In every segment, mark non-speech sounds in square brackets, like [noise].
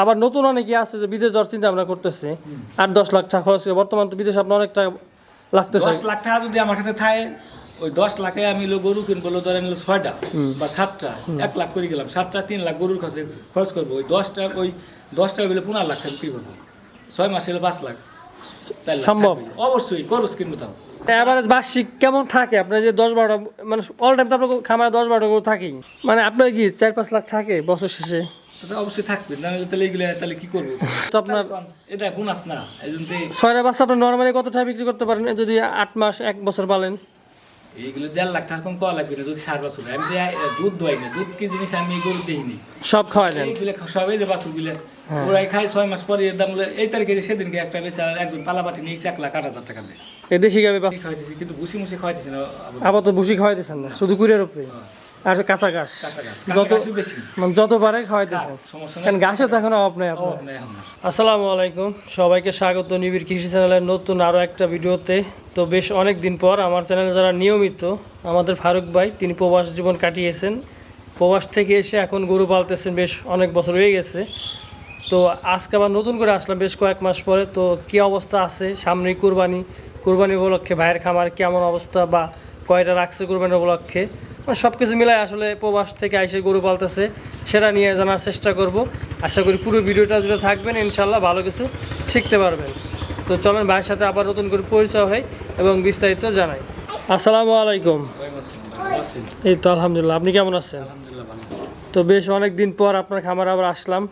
আবার নতুন অনেকে আছে যে বিদেশ যাওয়ার চিন্তা ভাবনা করতেছে। আট দশ লাখ টাকা খরচ করে। বর্তমান তো বিদেশে আপনার অনেক টাকা লাগতেছে। দশ লাখ টাকা যদি আমার কাছে থাকে ওই দশ লাখে আমি হলো গরু কিনবো হলো ধরেন ছয়টা বা সাতটা এক লাখ করে গেলাম। সাতটা তিন লাখ গরুর কাছে খরচ করব। ওই দশটা ওই দশটা বলে পনেরো লাখ টাকা বিক্রি করব। ছয় মাসে হলো পাঁচ লাখ সম্ভব। অবশ্যই খরচ কিনবো তাও। এভারেজ বার্ষিক কেমন থাকে? আপনার যে দশ বারোটা মানে অল টাইম তো আপনার খামারে দশ বারোটা করে থাকেই। মানে আপনার কি চার পাঁচ লাখ থাকে বছর শেষে? অবশ্যই থাকবে না তাহলে এগুলো তাহলে কি করব? [laughs] তো আপনার এটা গুনাস না এই জন্য ছয়টা বাচ্চা আপনার নর্মালি কত টাকা বিক্রি করতে পারেন? যদি আট মাস এক বছর পালেন। এইগুলো দেড় লাখ টাকা কম পাওয়া লাগবে না যদি সার বছর আমি তো দুধ দোয়াই না দুধ কি জিনিস আমি গরু দেখিনি সব খাওয়াই দেন। এইগুলো সবাই যে বাছুর ওরাই খায় ছয় মাস পরে এর দাম এই তারিখে সেদিনকে একটা বেচে একজন পালাবাটি নিয়েছে এক লাখ আট হাজার টাকা দিয়ে। দেশি গাবি খাওয়াইতেছি কিন্তু ভুসি মুসি খাওয়াইতেছি না আবার আবার তো ভুসি খাওয়াইতেছেন না শুধু কুড়ির উপরে আর কাঁচা ঘাস। যত বেশি। মানে যত পারে খাওয়াইতেছেন কারণ ঘাসে তো এখন অভাব নেই আপনার। আসসালামু আলাইকুম। সবাইকে স্বাগত নিবিড় কৃষি চ্যানেলের নতুন আরও একটা ভিডিওতে। তো বেশ অনেক দিন পর আমার চ্যানেলে যারা নিয়মিত আমাদের ফারুক ভাই তিনি প্রবাস জীবন কাটিয়েছেন। প্রবাস থেকে এসে এখন গরু পালতেছেন বেশ অনেক বছর হয়ে গেছে। তো আজকে আবার নতুন করে আসলাম বেশ কয়েক মাস পরে। তো কী অবস্থা আছে? সামনেই কুরবানি। কুরবানি উপলক্ষে ভাইয়ের খামার কেমন অবস্থা বা কয়টা রাখছে কুরবানির উপলক্ষে? সব কিছু মিলাই আসলে প্রবাস থেকে আইসে গরু পালতেছে, সেটা নিয়ে জানার চেষ্টা করব। আশা করি পুরো ভিডিওটা জুড়ে থাকবেন ইনশাল্লাহ ভালো কিছু শিখতে পারবেন। তো চলেন ভাইয়ের সাথে আবার নতুন করে পরিচয় হয় এবং বিস্তারিত জানাই। আসসালামু আলাইকুম? এই তো আলহামদুলিল্লাহ, আপনি কেমন আছেন? তো বেশ অনেক দিন পর আপনার খামার আবার আসলাম।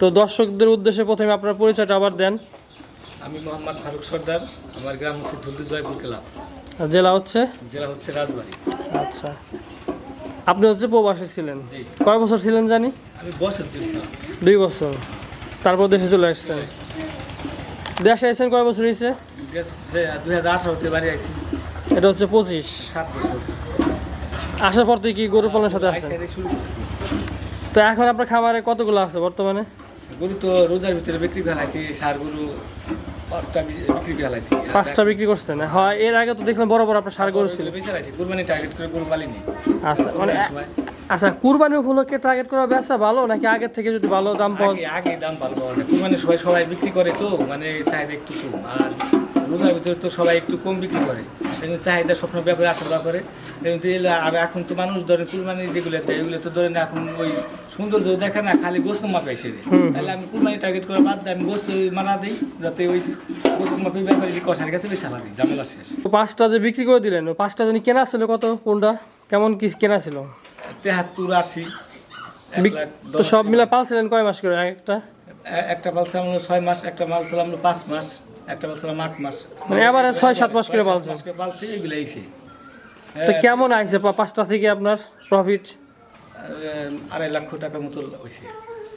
তো দর্শকদের উদ্দেশ্যে প্রথমে আপনার পরিচয়টা আবার দেন। আমি মোহাম্মদ ফারুক সর্দার, আমার গ্রাম হচ্ছে ধুলদি জয়পুর ক্লাব। জেলা হচ্ছে? জেলা হচ্ছে রাজবাড়ি। আচ্ছা। আপনি হচ্ছে প্রবাসী ছিলেন? জি। কয় বছর ছিলেন জানি? আমি বছর দুই বছর। তারপর দেশে চলে আসছেন। দেশে এসেছেন কয় বছর হয়েছে দুই হাজার আঠারোতে বাড়ি আইছি। এটা হচ্ছে পঁচিশ। সাত বছর। আসার পর থেকে কি গরু পালনের সাথে করছি। তো এখন আপনার খামারে কতগুলো আছে বর্তমানে? গরু তো রোজার ভিতরে বিক্রি ফেলাইছি সার গরু পাঁচটা বিক্রি পাঁচটা বিক্রি করছেন? হ্যাঁ এর আগে তো দেখলাম বড় বড় আপনার সার গরু ছিল। বেঁচে রাখছি কুরবানি টার্গেট করে গরু পালিনি। আচ্ছা মানে আচ্ছা কুরবানি উপলক্ষে টার্গেট করা ব্যবসা ভালো নাকি আগের থেকে যদি ভালো দাম পাওয়া আগে আগে দাম ভালো পাওয়া যায়। কুরবানির সবাই সবাই বিক্রি করে তো মানে চাহিদা একটু কম। আর রোজার ভিতরে তো সবাই একটু কম বিক্রি করে। জন্য চাহিদা সবসময় ব্যাপারে যাওয়া করে। এগুলো আর এখন তো মানুষ ধরেন কুরবানি যেগুলো দেয় এগুলো তো ধরেন এখন ওই সৌন্দর্য দেখে না খালি গোস্ত মাপে সেরে তাহলে আমি কুরবানি টার্গেট করে বাদ দিই আমি গোস্ত মানা দিই যাতে ওই গোস্ত মাপে ব্যাপারে যে কষার কাছে ওই সালা দিই ঝামেলা শেষ। পাঁচটা যে বিক্রি করে দিলেন পাঁচটা জানি কেনা ছিল কত কোনটা? কেমন কি কেনা ছিল? তেহাত্তর আশি তো সব মিলে পালছিলেন কয় মাস করে? একটা? একটা মাল ছিলাম ছয় মাস একটা মাল ছিলাম পাঁচ মাস। একটা আট মাস। মানে এবারে ছয় সাত মাস করে পালছি এগুলো এসে তো কেমন আইছে পাঁচটা থেকে আপনার প্রফিট আড়াই লক্ষ টাকার মতো হয়েছে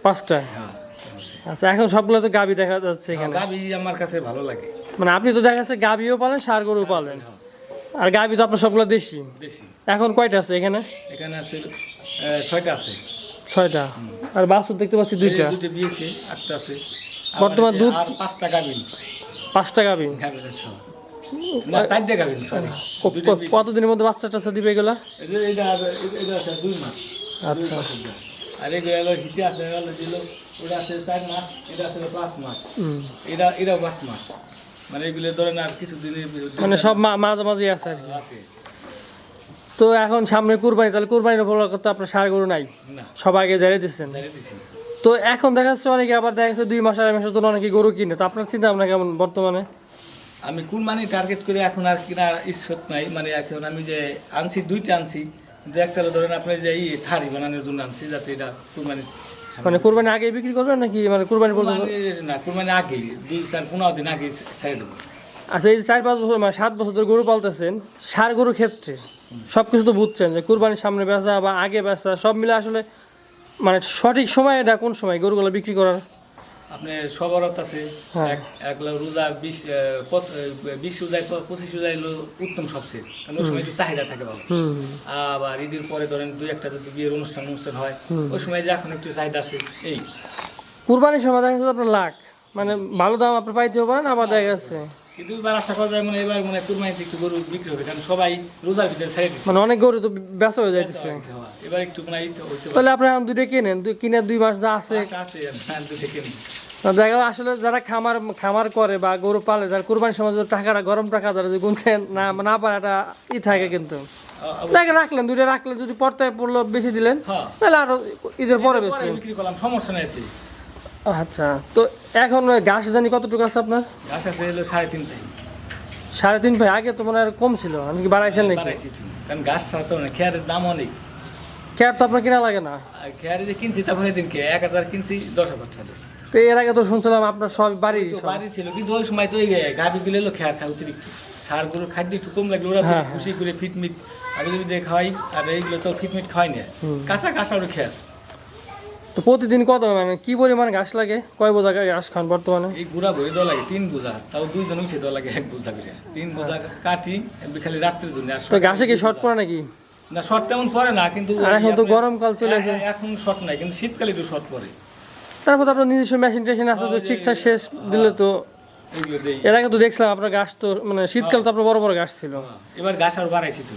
পাঁচটা? হ্যাঁ আচ্ছা এখন সবগুলো তো গাবি দেখা যাচ্ছে এখানে। গাভী আমার কাছে ভালো লাগে। মানে আপনি তো দেখা যাচ্ছে গাবিও পালেন সার গরু পালেন। আর গাবি তো আপনার সবগুলো দেশি। দেশি। এখন কয়টা আছে এখানে? এখানে আছে ছয়টা আছে। ছয়টা। আর বাছুর দেখতে পাচ্ছি দুইটা। এই দুটো বিয়েছে আছে। বর্তমান দুধ- আর পাঁচটা গাভিন পাঁচটা গাভিন। কতদিনের মধ্যে বাচ্চা টাচ্চা দিবে এগুলা? আচ্ছা। আর এগুলো হলো হিচে আছে হলো দিল। ওটা আছে চার মাস এটা আছে পাঁচ মাস। এটা এটাও পাঁচ মাস। মানে এগুলো ধরেন আর কিছু মানে সব মাঝামাঝি আছে আর কি। আছে। তো এখন সামনে কুরবানি তাহলে কুরবানির উপলক্ষে তো আপনার সার গরু নাই। না। সবাইকে জানিয়ে দিচ্ছেন তো এখন দেখা যাচ্ছে অনেকে আবার দেখা যাচ্ছে দুই মাস আড়াই মাসের জন্য অনেকে গরু কিনে। তো আপনার চিন্তা ভাবনা কেমন বর্তমানে? আমি কুরবানি টার্গেট করে এখন আর কেনার ইচ্ছত নাই। মানে এখন আমি যে আনছি দুইটা আনছি। কিন্তু একটা ধরেন আপনি যে এই থারি বানানোর জন্য আনছি যাতে এটা কুরবানির মানে কুরবানি আগে বিক্রি করবেন নাকি মানে কুরবানি না কুরবানি আগে দুই চার পনেরো দিন আগে ছেড়ে দেবো। আচ্ছা এই চার পাঁচ বছর মানে সাত বছর ধরে গরু পালতেছেন সার গরুর ক্ষেত্রে সব কিছু তো বুঝছেন যে কুরবানির সামনে বেচা বা আগে বেচা সব মিলে আসলে মানে সঠিক সময় এটা কোন সময়? গরুগুলো বিক্রি করার? আপনি সবরত আছে। হ্যাঁ। এক এক রোজা বিশ বিশ রোজায় পঁচিশ রোজায় হলো উত্তম সবচেয়ে। কারণ ওই সময় একটু চাহিদা থাকে ভালো। আবার ঈদের পরে ধরেন দুই একটা যদি বিয়ের অনুষ্ঠান অনুষ্ঠান হয় ওই সময় যে এখন একটু চাহিদা আছে এই। কুরবানির সময় দেখা যাচ্ছে আপনার লাখ। মানে ভালো দাম আপনি পাইতেও পারেন আবার দেখা যাচ্ছে। কিন্তু এবার আশা করা যায় মানে এবার মানে কুরবানিতে একটু গরু বিক্রি হবে কারণ সবাই রোজার ভিতরে ছেড়ে দিচ্ছে মানে অনেক গরু তো ব্যস্ত হয়ে যাইতেছে। এবার একটু মানে এই তো হইতে পারে। তাহলে আপনি দুইটা কিনেন দুই কিনে দুই মাস যা আছে। আছে আর দুটো দেখা আসলে যারা খামার খামার করে বা গরু পালে যারা কোরবানির সময় টাকাটা গরম টাকা যারা যদি গুনতে না না পারে একটা ই থাকে কিন্তু। রাখলেন দুইটা রাখলেন যদি পড়তে পড়ল বেশি দিলেন হ্যাঁ। তাহলে আরও ঈদের পরে বেশি বিক্রি করলাম সমস্যা নাই আচ্ছা। তো এখন ঘাস জানি কতটুকু আছে আপনার? ঘাস আছে হলো সাড়ে তিন থেকে সাড়ে তিন ভাই আগে তো মনে হয় কম ছিল। আমি কি বাড়াইছেন নাকি? বাড়াইছি কারণ ঘাস ছাড়া তো না খেয়ারের দাম অনেক। খেয়ার তো আপনার কিনা লাগে না। খেয়ারে যে কিনছি তারপরে দিনকে এক হাজার কিনছি দশ হাজার টাকা তো এর আগে তো শুনছিলাম আপনার সব বাড়ি বাড়ি ছিল কিন্তু ওই সময় তো গাভি গুলো এলো খেয়ার খায় অতিরিক্ত। সার গরুর খাদ্য একটু কম লাগল ওরা হ্যাঁ, হ্যাঁ। খুশি করে ফিটমিট আগে যদি খাওয়াই আর এইগুলো তো ফিটমিট খাওয়াই না। কাঁচা কাঁচা ওর খেয়ার। তো প্রতিদিন কত মানে কি পরিমাণ ঘাস লাগে? কয় বোঝা ঘাস খান বর্তমানে? এই গুড়া ভরে দেওয়া লাগে তিন বোঝা। তাও দুইজন উঠে দেওয়া লাগে এক বোঝা করে। তিন বোঝা কাটি খালি রাত্রের জন্য তো ঘাসে কি শর্ট পড়ে নাকি? না শর্ট তেমন পরে না কিন্তু এখন তো গরমকাল চলে হ্যাঁ, হ্যাঁ, এখন শর্ট নাই কিন্তু শীতকালে একটু শর্ট পরে তারপর আপনার নিজস্ব মেশিন টেশিন আছে তো ঠিকঠাক শেষ দিলে তো এর আগে তো দেখছিলাম আপনার গাছ তো মানে শীতকাল তো আপনার বড় বড় গাছ ছিল। এবার গাছ আর বাড়াইছি তো।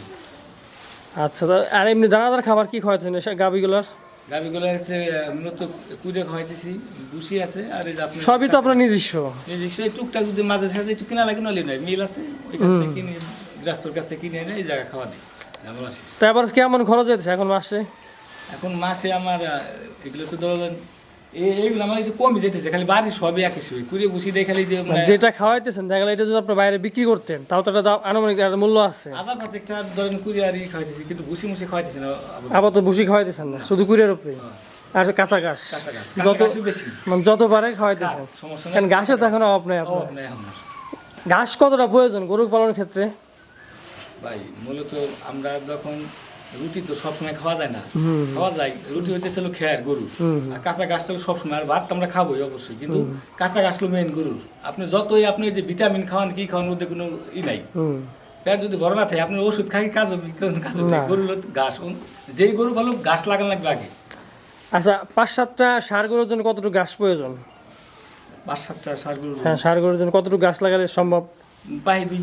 আচ্ছা আর এমনি দানাদার খাবার কি খাওয়াচ্ছেন গাবিগুলোর গাভিগুলো হচ্ছে মূলত কুড়ে খাওয়াইতেছি বুসি আছে আর এই যে আপনি সবই তো আপনার নিজস্ব? নিজস্ব এই টুকটাক যদি মাঝে সাঝে একটু কিনা লাগে নলে নয় মিল আছে ওইখান থেকে কিনে গ্রাস্তর কাছ থেকে কিনে এনে এই জায়গায় খাওয়া দিই তারপর কেমন খরচ হয়েছে এখন মাসে? এখন মাসে আমার এগুলো তো ধরেন এই এইগুলো একটু কমই যেতেছে খালি বাড়ি সবই এক হিসেবে কুড়ে বুসি দিয়ে খালি যে মানে যেটা খাওয়াইতেছেন দেখা গেলো এটা যদি বাইরে বিক্রি করতেন তাও তো একটা দাম- আনুমানিক একটা মূল্য আছে। আধার পাশে একটা ধরেন কুড়ি আর খাওয়াইতেছি কিন্তু মুসি খাওয়াইতেছি না আবার আবার তো ভুসি খাওয়াইতেছেন না শুধু উপরে আর কাঁচা ঘাস। যত মানে যত পারে খাওয়াইতেছেন। কারণ ঘাসের তো এখন অভাব নেই ও, আপনার ঘাস কতটা প্রয়োজন গরু পালনের ক্ষেত্রে? ভাই মূলত আমরা যখন রুটি তো সবসময় খাওয়া যায় না। খাওয়া যায় রুটি হইতেছিল খেয়ার গরু আর কাঁচা গাছ তো সবসময় আর ভাত তো আমরা খাবোই অবশ্যই কিন্তু কাঁচা গাছ মেন গরুর। আপনি যতই আপনি যে ভিটামিন খাওয়ান কি খাওয়ান মধ্যে কোনো ই নাই। পেট যদি বড় না থাকে আপনার ওষুধ খাই কাজ হবে কাজ হবে। না। গরু হলো তো ঘাস যেই গরু ভালো ঘাস লাগান লাগবে আগে। আচ্ছা পাঁচ সাতটা সার গরুর জন্য কতটুকু ঘাস প্রয়োজন? পাঁচ সাতটা সার গরু হ্যাঁ সার গরুর জন্য কতটুকু ঘাস লাগালে সম্ভব? পাই দুই।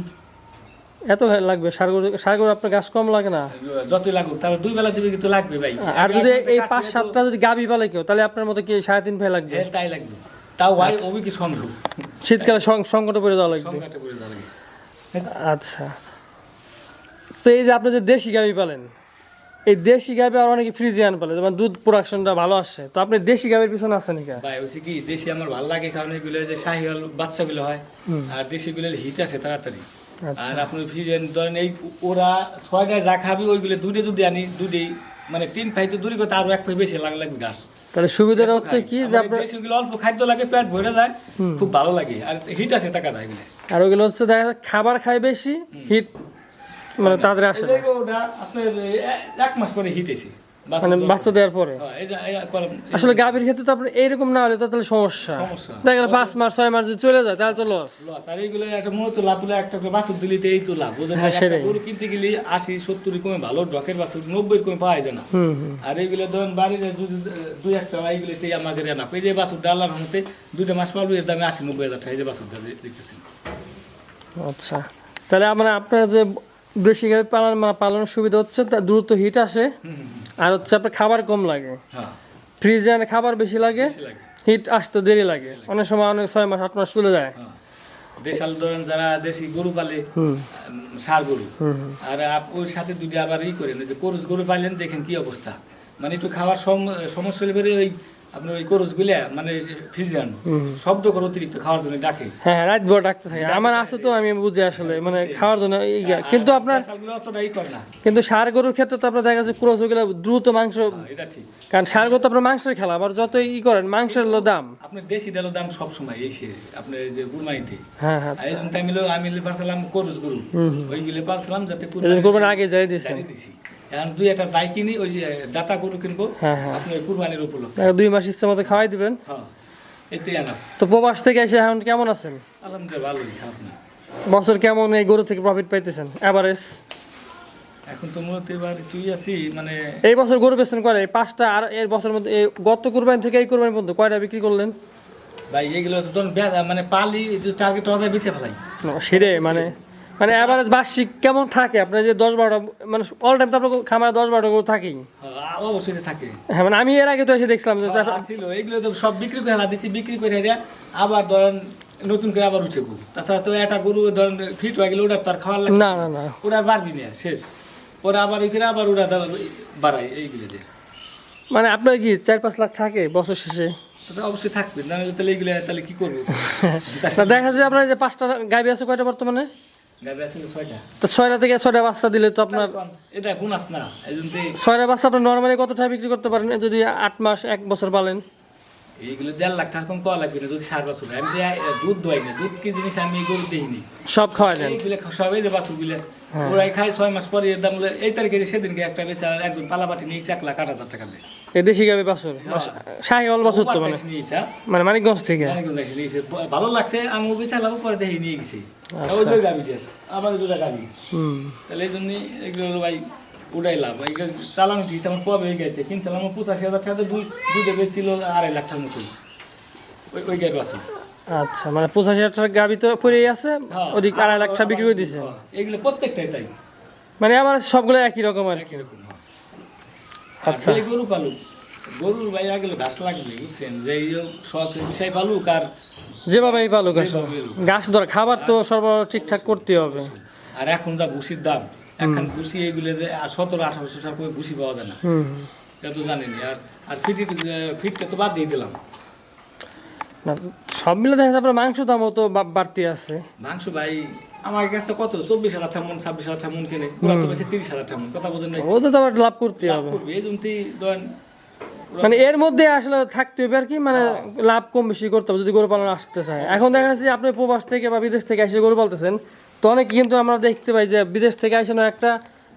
এত লাগবে? সার গরু আপনার ঘাস কম লাগে না? যতই লাগুক তার দুই বেলা দিবে কিন্তু লাগবে ভাই। আর যদি এই পাঁচ সাতটা যদি গাবি পালে কেউ তাহলে আপনার মতো কি সাড়ে তিন ভাই লাগবে? হ্যাঁ তাই লাগবে। তাও ভাই ওবি কি সন্দেহ শীতকালে সংকটে পড়ে যাওয়া লাগবে। আচ্ছা। তো এই যে আপনি যে দেশি গাবি পালেন এই দেশি গাবি আর অনেকে ফ্রিজিয়ান পালে যেমন দুধ প্রোডাকশনটা ভালো আসে তো আপনি দেশি গাবির পিছনে আছেন নাকি ভাই হচ্ছে কি দেশি আমার ভালো লাগে কারণ এগুলো যে শাহিওয়াল বাচ্চাগুলো হয় আর দেশিগুলোর হিট আছে তাড়াতাড়ি। আচ্ছা। আর আপনি ধরেন এই ওরা ছয় গায়ে যা খাবে ওইগুলো দুধে যদি আনি দুধেই মানে তিন ফাই তো দূরই কথা আরও এক ফাই বেশি লাগবে লাগবে গাছ। তাহলে সুবিধাটা হচ্ছে কি যে আপনার দেশিগুলো অল্প খাদ্য লাগে পেট ভরে যায় খুব ভালো লাগে। আর হিট আছে টাকা দেয় আর ওগুলো হচ্ছে দেখা খাবার খায় বেশি হিট মানে তাদের আসে ওটা আপনার এক মাস পরে হিট এসে। মানে বাচ্চা দেওয়ার পরে। এই যে এই কলম- এই আসলে গাভীর ক্ষেত্রে তো আপনার এইরকম না হলে তো তাহলে সমস্যা। দেখা গেল পাঁচ মাস ছয় মাস যদি চলে যায় তাহলে তো লস আর এইগুলো একটা মনে তো লাভ তুলে একটা করে বাছুর দিলি তো এই তো লাভ। হ্যাঁ, গরু কিনতে গেলে আশি সত্তর কমে ভালো ডকের বাছুর নব্বই কমে পাওয়া যায় না। আর এইগুলো ধরেন বাড়ির যদি দুই একটা এইগুলোতে আমাদের না এই যে বাছুর ডালার মধ্যে দুইটা মাস এর দামে আশি নব্বই হাজার টাকা এই যে বাছুরটা দেখতেছি আচ্ছা। তাহলে মানে আপনার যে বেশি গাভী পালন মানে পালনের সুবিধা হচ্ছে তা দ্রুত হিট আসে। আর হচ্ছে আপনার খাবার কম লাগে। হ্যাঁ। ফ্রিজে আনে খাবার বেশি লাগে হিট আসতে দেরি লাগে। অনেক সময় অনেক ছয় মাস আট মাস চলে যায়। হ্যাঁ। দেশাল ধরেন যারা দেশি গরু পালে ষাঁড় গরু। আর ওর সাথে দুইটা আবার ই করেন যে করজ গরু পাইলেন দেখেন কি অবস্থা। মানে একটু খাওয়ার সম- সমস্যা হলে ওই আপনার ওই মানে ফিজিয়ান শব্দ করে অতিরিক্ত খাওয়ার জন্য ডাকে। হ্যাঁ রাত ভর ডাকতে থাকে। আমার আছে তো আমি বুঝি আসলে মানে খাওয়ার জন্য কিন্তু আপনার দেশালগুলো করে না। কিন্তু সার গরুর ক্ষেত্রে তো আপনার দেখা যাচ্ছে ক্রস ওগুলো দ্রুত মাংস হ্যাঁ, এটা ঠিক। কারণ সার গরু তো আপনার মাংসের খেলা আবার যত ই করেন মাংসের হলো দাম। আপনার দেশি ডালের দাম সব সময় এই সে আপনার যে কুরবানিতে। হ্যাঁ হ্যাঁ। আর এই জন্য আমি লো- আমি পারছিলাম গরু। ওইগুলো পারছিলাম যাতে করবেন আগে যাই দিছি। এখন দুই একটা যাই কিনি ওই যে দাতা গরু কিনবো হ্যাঁ হ্যাঁ। আপনার কুরবানির উপলক্ষে। দুই মাস ইচ্ছে মতো খাওয়াই দিবেন? হ্যাঁ আনা। তো প্রবাস থেকে এসে এখন কেমন আছেন? আলহামদুলিল্লাহ ভালোই আপনি? বছর কেমন এই গরু থেকে প্রফিট পাইতেছেন এভারেজ এখন তো মূলত এবার তুই আছি মানে এই বছর গরু বেচছেন করে এই পাঁচটা আর এর বছর মধ্যে এই গত কুরবানি থেকে এই কুরবানি পর্যন্ত কয়টা বিক্রি করলেন? ভাই এগুলো তো ধরুন মানে পালি টার্গেট ফেলাই। সেটাই মানে মানে অ্যাভারেজ বার্ষিক কেমন থাকে? আপনার যে দশ বারোটা মানে অল টাইম তো আপনার খামারে দশ বারোটা গরু থাকেই। হ্যাঁ, অবশ্যই থাকে। হ্যাঁ মানে আমি এর আগে তো এসে দেখছিলাম যে ছিল। এগুলো তো সব বিক্রি করে হালা দিছি বিক্রি করে হেরিয়া আবার ধরেন নতুন করে আবার উঠে গরু। তাছাড়া তো একটা গরু ধরেন ফিট হয়ে গেলে ওটা তার খাওয়ার লাগে না না। না আর বাড়বি না শেষ। পরে আবার ওই ওইখানে আবার দাবার- বাড়ায় এইগুলো দিয়ে। মানে আপনার কি চার পাঁচ লাখ থাকে বছর শেষে? অবশ্যই থাকবে না তাহলে এইগুলো তাহলে কি করব? [laughs] দেখা যায় আপনার যে পাঁচটা গাড়ি আছে কয়টা বর্তমানে? তো ছয়টা। থেকে ছয়টা বাচ্চা দিলে তো আপনার এটা গুনাস না? এই জন্য তো এই- ছয়টা বাচ্চা আপনার নর্মালি কত টাকা বিক্রি করতে পারেন? যদি আট মাস এক বছর পালেন। এইগুলো দেড় লাখ টাকা কম পাওয়া লাগবে না যদি সার বছর আমি তো দুধ দোয়াই না দুধ কি জিনিস আমি গরু দিইনি। সব খাওয়াই দেন। এইগুলো সবাই যে বাছুর ওরাই খায় ছয় মাস পরে এর দাম হলো এই তারিখে সেদিনকে একটা বেশি আর একজন পালাপাটি নিয়েছে এক লাখ আট হাজার টাকা দিয়ে। এই দেশি গাবি বাছর? শাহি অল বছর তো মানে। হ্যাঁ? মানে মানিকগঞ্জ থেকে। ভালো লাগছে আমি পরে দেখি নিয়ে গেছি। আচ্ছা। ওই দুই আমার দুটা গাবি তাহলে এই জন্যই এগুলো হলো ভাই ওটাই লাভ এইগুলো চালানো ঠিক আছে, আমার কবে হয়ে গেছে কিনছিলাম আমার পঁচাশি হাজার টাকা দুই দুইটা বেশছিল আড়াই লাখ টাকার মতো ওই ওই গাড়ি বাসু আচ্ছা মানে পঁচাশি হাজার টাকা গাবি তো পড়েই আছে হ্যাঁ। ওদিক আড়াই লাখ টাকা বিক্রি করে দিছে হ্যাঁ, এগুলো প্রত্যেকটাই তাই মানে আবার সবগুলো একই রকম আর কি রকম হ্যাঁ। আচ্ছা। গরু পালু গরুর ভাই আগে ঘাস লাগবে বুঝছেন যে এই শখ বিষয় পালুক আর যেভাবেই পালুক। গাছ ধর খাবার তো সরবরাহ ঠিকঠাক করতে হবে। আর এখন যা ভুসির দাম এখন ভুসি এইগুলো যে সতেরো আঠারোশো টাকা করে ভুসি পাওয়া যায় না। এটা তো জানেনি আর আর ফিটি ফিটটা তো বাদ দিয়ে দিলাম। না সব মিলে দেখা যাচ্ছে মাংস দামও তো বাড়তি আছে। মাংস ভাই আমার কাছে তো কত? চব্বিশ হাজার মন ছাব্বিশ হাজার মন কিনে। ওরা তো বেশি তিরিশ হাজার টাকা মন কথা বোঝেন নাই। ওদের তো আবার লাভ করতে হবে। এই জন্যই ধরেন মানে এর মধ্যে আসলে থাকতে হবে আর কি মানে লাভ কম বেশি করতে হবে যদি গরু পালন আসতে চায়। এখন দেখা যাচ্ছে আপনি প্রবাস থেকে বা বিদেশ থেকে এসে গরু পালতেছেন তো অনেক কিন্তু আমরা দেখতে পাই যে বিদেশ থেকে এসে না একটা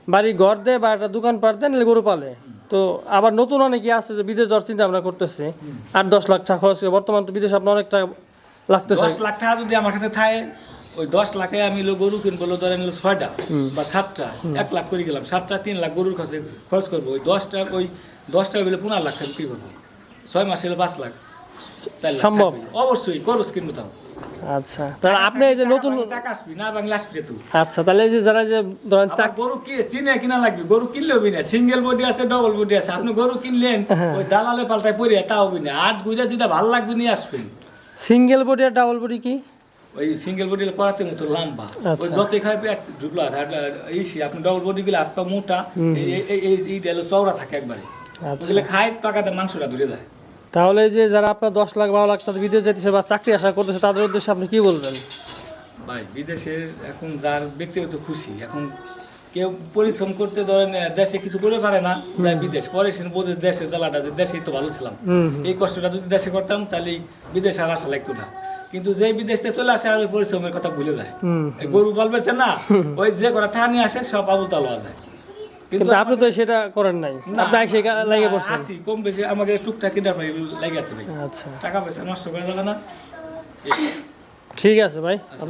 বাড়ি ঘর দেয় বা একটা দোকান পার দেয় গরু পালে। তো আবার নতুন অনেকে আছে যে বিদেশ যাওয়ার চিন্তা আমরা করতেছে। আট দশ লাখ টাকা খরচ করে বর্তমান তো বিদেশ আপনার অনেক টাকা লাগতেছে। দশ লাখ টাকা যদি আমার কাছে থাকে ওই দশ লাখে আমি গরু কিনবো হলো ধরেন ছয়টা বা সাতটা এক লাখ করে গেলাম সাতটা তিন লাখ গরুর কাছে খরচ করব। ওই দশটা ওই দশটা বেলে পনেরো লাখ টাকা বিক্রি করব ছয় মাসে হলো পাঁচ লাখ সম্ভব। অবশ্যই খরচ কিনবো তাও। আচ্ছা তাহলে আপনি এই যে নতুন টাকা আসবি না বাংলা আসবে তুই আচ্ছা তাহলে এই যে যারা যে ধরেন চাক গরু কি চিনে কিনা লাগবে? গরু কিনলেও বিনা সিঙ্গেল বডি আছে ডবল বডি আছে। আপনি গরু কিনলেন হ্যাঁ। ওই দালালে পাল্টায় পরে তাও বিনা। আট গুজা যেটা ভালো লাগবে নিয়ে আসবেন। সিঙ্গেল বডি আর ডাবল বডি কি? ওই সিঙ্গেল বডি করাতে মতো লম্বা। আচ্ছা। ওই যতই খাই পেট ঢুকলো আর এই সে আপনি ডবল বডি গুলো হাত পা মোটা এই- চওড়া থাকে একবারে। আচ্ছা। খায় টাকাতে মাংসটা ধরে যায়। তাহলে যে যারা আপনার দশ লাখ বারো লাখ টাকা বিদেশ যেতেছে বা চাকরি আশা করতেছে তাদের উদ্দেশ্যে আপনি কি বলবেন? ভাই বিদেশে এখন যার ব্যক্তিগত খুশি এখন কেউ পরিশ্রম করতে ধরেন দেশে কিছু করে পারে না যায় বিদেশ পরে সে বোঝে দেশের জ্বালাটা যে দেশেই তো ভালো ছিলাম। এই কষ্টটা যদি দেশে করতাম তাহলে বিদেশে আর আসা লাগতো না। কিন্তু যে বিদেশ থেকে চলে আসে আর ওই পরিশ্রমের কথা ভুলে যায়। গরু এই গরু পালবেছে না [laughs] ওই যে করা টানি আসে সব আবুল তালা যায়। কিন্তু আপনি তো সেটা করেন নাই। আপনি আসে লাগে পড়ছেন আসি কম বেশি আমাকে টুকটাক কিনা ভাই লেগে আছে ভাই। আচ্ছা। টাকা পয়সা নষ্ট করে যাবে না। ঠিক আছে ভাই।